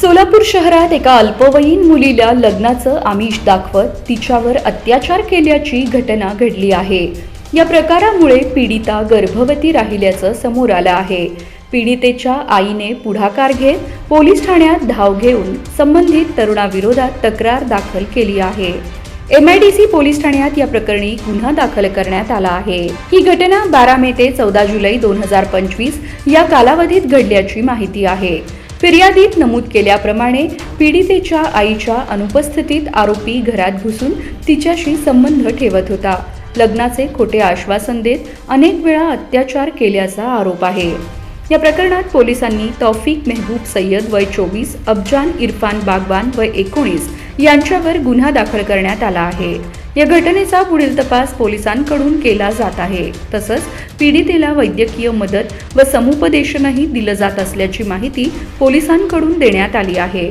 सोलापूर शहरात एका अल्पवयीन मुलीला लग्नाचं आमिष दाखवत तिच्यावर अत्याचार केल्याची घटना घडली आहे. या प्रकारामुळे पीडिता गर्भवती राहिल्याचं समोर आलं आहे. पीडितेच्या आईने पुढाकार घेत पोलीस ठाण्यात धाव घेऊन संबंधित तरुणाविरोधात तक्रार दाखल केली आहे. M I D C police ठाण्यात या प्रकरणी गुन्हा दाखल करण्यात आला आहे. ही घटना बारा मे ते चौदा जुलै दोन हजार पंचवीस या कालावधीत घडल्याची माहिती आहे. फिर्यादीत नमूद केल्याप्रमाणे पीडितेच्या आईच्या अनुपस्थितीत आरोपी घरात घुसून तिच्याशी संबंध ठेवत होता. लग्नाचे खोटे आश्वासन देत अनेक वेळा अत्याचार केल्याचा आरोप आहे. या प्रकरणात पोलिसांनी तौफिक मेहबूब सय्यद वय चोवीस अफजान इरफान बागवान वय एकोणीस यांच्यावर गुन्हा दाखल करण्यात आला आहे. या घटनेचा पुढील तपास पोलिसांकडून केला जात आहे. तसंच पीडितेला वैद्यकीय मदत व समुपदेशनही दिलं जात असल्याची माहिती पोलिसांकडून देण्यात आली आहे.